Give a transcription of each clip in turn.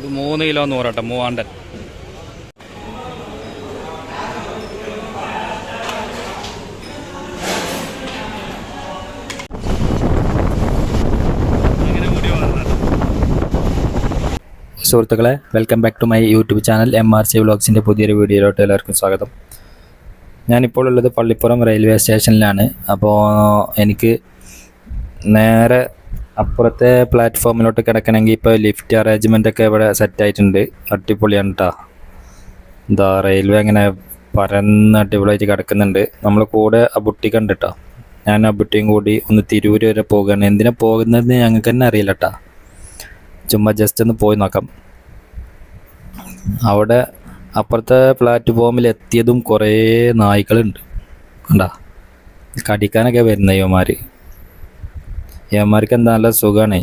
ഇത് മൂന്ന് കിലോ മൂവാണ്ടൻ അങ്ങനെ മുടി വളർന്നട്ടെ സുഹൃത്തുക്കളെ welcome back to my YouTube channel M R C വ്ളോഗ്സിന്റെ പുതിയൊരു വീഡിയോയിലോട്ട് എല്ലാവർക്കും സ്വാഗതം. ഞാനിപ്പോൾ ഉള്ളത് പള്ളിപ്പുറം റെയിൽവേ സ്റ്റേഷനിലാണ് അപ്പോൾ എനിക്ക് നേരെ അപ്പുറത്തെ പ്ലാറ്റ്ഫോമിലോട്ട് കിടക്കണമെങ്കിൽ ഇപ്പോൾ ലിഫ്റ്റ് അറേഞ്ച്മെന്റ് ഒക്കെ ഇവിടെ സെറ്റ് ആയിട്ടുണ്ട്. അടിപൊളിയാണ് കേട്ടോ എന്താ റെയിൽവേ അങ്ങനെ പരന്ന് അടിപൊളിയായിട്ട് കിടക്കുന്നുണ്ട്. നമ്മൾ കൂടെ ബുട്ടി കേട്ടോ ഞാൻ ആ ബുട്ടിയും കൂടി ഒന്ന് തിരൂര് വരെ പോകുകയാണ് എന്തിനാ പോകുന്നതെന്ന് ഞങ്ങൾക്ക് തന്നെ അറിയില്ല കേട്ടോ ചുമ്മാ ജസ്റ്റ് ഒന്ന് പോയി നോക്കാം. അവിടെ അപ്പുറത്തെ പ്ലാറ്റ്ഫോമിൽ എത്തിയതും കുറേ നായ്ക്കളുണ്ട്. കണ്ടാ? കടിക്കാനൊക്കെ വരുന്ന യുവമാർക്ക് എന്താ നല്ല സുഖമാണ്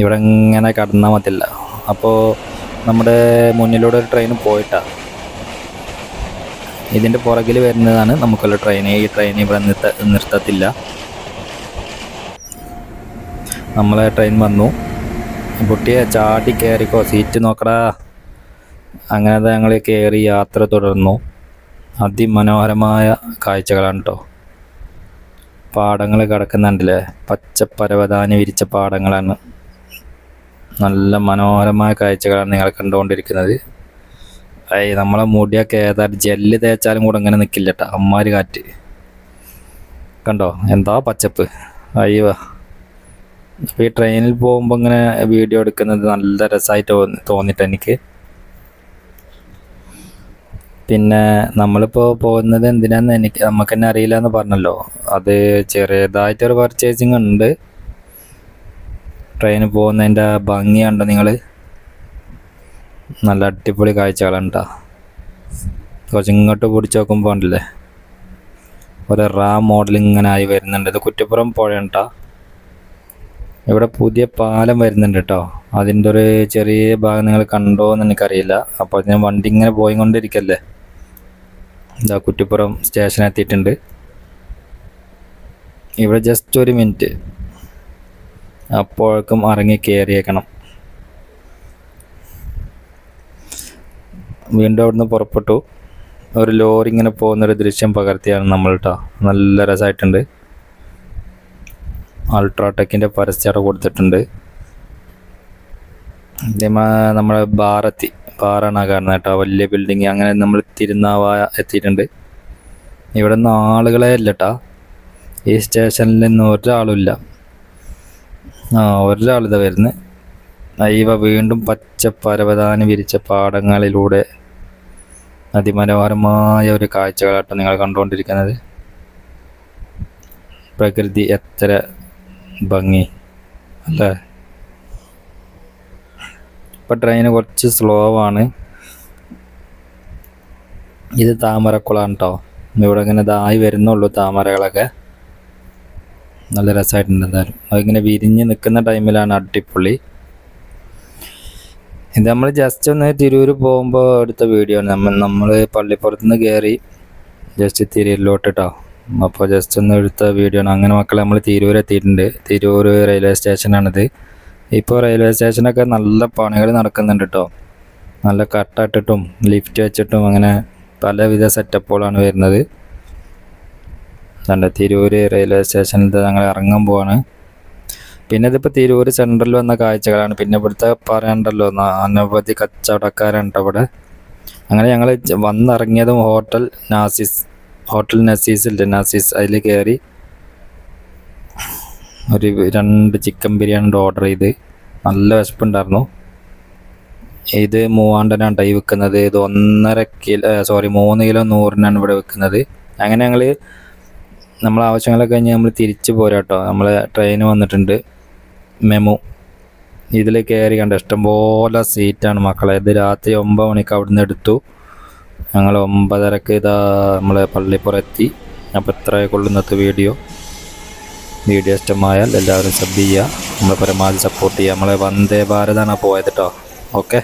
ഇവിടെ ഇങ്ങനെ കടന്നാൽ മതില്ല അപ്പോൾ നമ്മുടെ മുന്നിലൂടെ ഒരു ട്രെയിൻ പോയിട്ടാ. ഇതിന്റെ പുറകിൽ വരുന്നതാണ് നമുക്കുള്ള ട്രെയിൻ ഈ ട്രെയിൻ ഇവിടെ നിർത്ത നിർത്തത്തില്ല. നമ്മളെ ട്രെയിൻ വന്നു. കുട്ടിയെ ചാടി കയറിക്കോ സീറ്റ് നോക്കടാ. അങ്ങനെ ഞങ്ങൾ കയറി യാത്ര തുടർന്നു. അതിമനോഹരമായ കാഴ്ചകളാണ് കേട്ടോ പാടങ്ങൾ കിടക്കുന്നുണ്ടല്ലേ? പച്ചപ്പരവതാനി വിരിച്ച പാടങ്ങളാണ്. നല്ല മനോഹരമായ കാഴ്ചകളാണ് നിങ്ങൾ കണ്ടുകൊണ്ടിരിക്കുന്നത്. അയ് നമ്മളെ മുടിയൊക്കെ ഏതായാലും ജെല്ല് തേച്ചാലും കൂടെ അങ്ങനെ നിൽക്കില്ല കേട്ടോ അമ്മാര് കാറ്റ്. കണ്ടോ? എന്താ പച്ചപ്പ്? അയ്യോ. അപ്പോൾ ഈ ട്രെയിനിൽ പോകുമ്പോൾ ഇങ്ങനെ വീഡിയോ എടുക്കുന്നത് നല്ല രസമായിട്ട് തോന്നി തോന്നിയിട്ട് എനിക്ക്. പിന്നെ നമ്മളിപ്പോൾ പോകുന്നത് എന്തിനാന്ന് എനിക്ക് നമുക്ക് തന്നെ അറിയില്ല എന്ന് പറഞ്ഞല്ലോ. അത് ചെറിയതായിട്ടൊരു പർച്ചേസിങ് ഉണ്ട്. ട്രെയിനിൽ പോകുന്നതിന്റെ ഭംഗി നിങ്ങൾ നല്ല അടിപൊളി കാഴ്ചകളാണ് കേട്ടോ കുറച്ച് ഇങ്ങോട്ട് പിടിച്ച് നോക്കുമ്പോൾ ഉണ്ടല്ലേ? ഒരു റാ മോഡൽ ഇങ്ങനെ ആയി വരുന്നുണ്ട്. ഇത് കുറ്റിപ്പുറം പുഴയാണ് കേട്ടോ ഇവിടെ പുതിയ പാലം വരുന്നുണ്ട് കേട്ടോ അതിന്റെ ഒരു ചെറിയ ഭാഗം നിങ്ങൾ കണ്ടോ എന്ന് എനിക്കറിയില്ല. അപ്പോൾ ഞാൻ വണ്ടി ഇങ്ങനെ പോയി കൊണ്ടിരിക്കല്ലേ ഇതാ കുറ്റിപ്പുറം സ്റ്റേഷൻ എത്തിയിട്ടുണ്ട്. ഇവിടെ ജസ്റ്റ് ഒരു മിനിറ്റ് അപ്പോഴേക്കും ഇറങ്ങി കയറിയേക്കണം വീണ്ടും അവിടുന്ന് പുറപ്പെട്ടു. ഒരു ലോറി ഇങ്ങനെ പോകുന്നൊരു ദൃശ്യം പകർത്തിയാണ് നമ്മൾ കേട്ടോ നല്ല രസമായിട്ടുണ്ട്. അൾട്രാടെക്കിന്റെ പരസ്യം കൊടുത്തിട്ടുണ്ട്. നമ്മുടെ നമ്മുടെ ബാറാണ് ആ കാണുന്നത് കേട്ടോ. വലിയ ബിൽഡിങ് അങ്ങനെ നമ്മൾ തിരുനാവ എത്തിയിട്ടുണ്ട്. ഇവിടെ നിന്ന് ആളുകളെ ഇല്ല കേട്ടോ ഈ സ്റ്റേഷനിൽ നിന്ന് ഒരാളുമില്ല ആ ഒരാളിതാ വരുന്നത് അയ്യവ വീണ്ടും പച്ച പരവതാനി വിരിച്ച പാടങ്ങളിലൂടെ അതിമനോഹരമായ ഒരു കാഴ്ചകളാട്ടോ നിങ്ങൾ കണ്ടുകൊണ്ടിരിക്കുന്നത്. പ്രകൃതി എത്ര ഭംഗി അല്ലേ? ഇപ്പം ട്രെയിൻ കുറച്ച് സ്ലോ ആണ്. ഇത് താമരക്കുളമാണ് കേട്ടോ ഇവിടെ ഇങ്ങനെ ഇതായി വരുന്നുള്ളൂ താമരകളൊക്കെ. നല്ല രസമായിട്ടുണ്ട് എന്തായാലും. അതിങ്ങനെ വിരിഞ്ഞ് നിൽക്കുന്ന ടൈമിലാണ് അടിപൊളി. ഇത് നമ്മൾ ജസ്റ്റ് ഒന്ന് തിരൂർ പോകുമ്പോൾ എടുത്ത വീഡിയോ ആണ്. നമ്മൾ നമ്മൾ പള്ളിപ്പുറത്ത് നിന്ന് കയറി ജസ്റ്റ് തിരൂരിലോട്ട് കേട്ടോ അപ്പോൾ ജസ്റ്റ് ഒന്ന് എടുത്ത വീഡിയോ ആണ്. അങ്ങനെ മക്കളെ നമ്മൾ തിരൂർ എത്തിയിട്ടുണ്ട്. തിരൂർ റെയിൽവേ സ്റ്റേഷനാണിത് ഇപ്പോൾ റെയിൽവേ സ്റ്റേഷനൊക്കെ നല്ല പണികൾ നടക്കുന്നുണ്ട് കേട്ടോ നല്ല കട്ടിട്ടിട്ടും ലിഫ്റ്റ് വെച്ചിട്ടും അങ്ങനെ പലവിധ സെറ്റപ്പുകളാണ് വരുന്നത്. കണ്ട തിരൂർ റെയിൽവേ സ്റ്റേഷനിൽ ഞങ്ങൾ ഇറങ്ങാൻ പോവാണ്. പിന്നെ ഇതിപ്പോൾ തിരൂർ സെൻട്രൽ വന്ന കാഴ്ചകളാണ്. പിന്നെ ഇവിടുത്തെ പറയണ്ടല്ലോ അനവധി കച്ചവടക്കാരുണ്ട് അവിടെ. അങ്ങനെ ഞങ്ങൾ വന്നിറങ്ങിയതും ഹോട്ടൽ നാസിസ് ഹോട്ടൽ നസീസ് ഇല്ലേ നസീസ് അതിൽ കയറി ഒരു രണ്ട് ചിക്കൻ ബിരിയാണി ഓർഡർ ചെയ്ത് നല്ല വിശപ്പുണ്ടായിരുന്നു. ഇത് മൂവാണ്ടനാണ് ടൈ വിൽക്കുന്നത് ഇത് ഒന്നര കിലോ സോറി മൂന്ന് കിലോ നൂറിനാണ് ഇവിടെ വിൽക്കുന്നത് അങ്ങനെ ഞങ്ങൾ നമ്മളെ ആവശ്യങ്ങളൊക്കെ കഴിഞ്ഞ് നമ്മൾ തിരിച്ചു പോരാ കേട്ടോ നമ്മളെ ട്രെയിൻ വന്നിട്ടുണ്ട്. മെമു. ഇതിൽ കയറി കണ്ട ഇഷ്ടംപോലെ സീറ്റാണ് മക്കളെ. ഇത് രാത്രി ഒമ്പത് മണിക്ക് അവിടുന്ന് എടുത്തു. ഞങ്ങൾ ഒമ്പതരക്ക് ഇതാ നമ്മളെ പള്ളിപ്പുറത്തി അപ്പോൾ ഇത്രയൊക്കെ കൊള്ളുന്നത്തെ വീഡിയോ വീഡിയോ ഇഷ്ടമായാൽ എല്ലാവരും സബ് ചെയ്യുക. നമ്മളെ പരമാവധി സപ്പോർട്ട് ചെയ്യുക. നമ്മളെ വന്ദേ ഭാരതാണ് പോയത് കേട്ടോ ഓക്കെ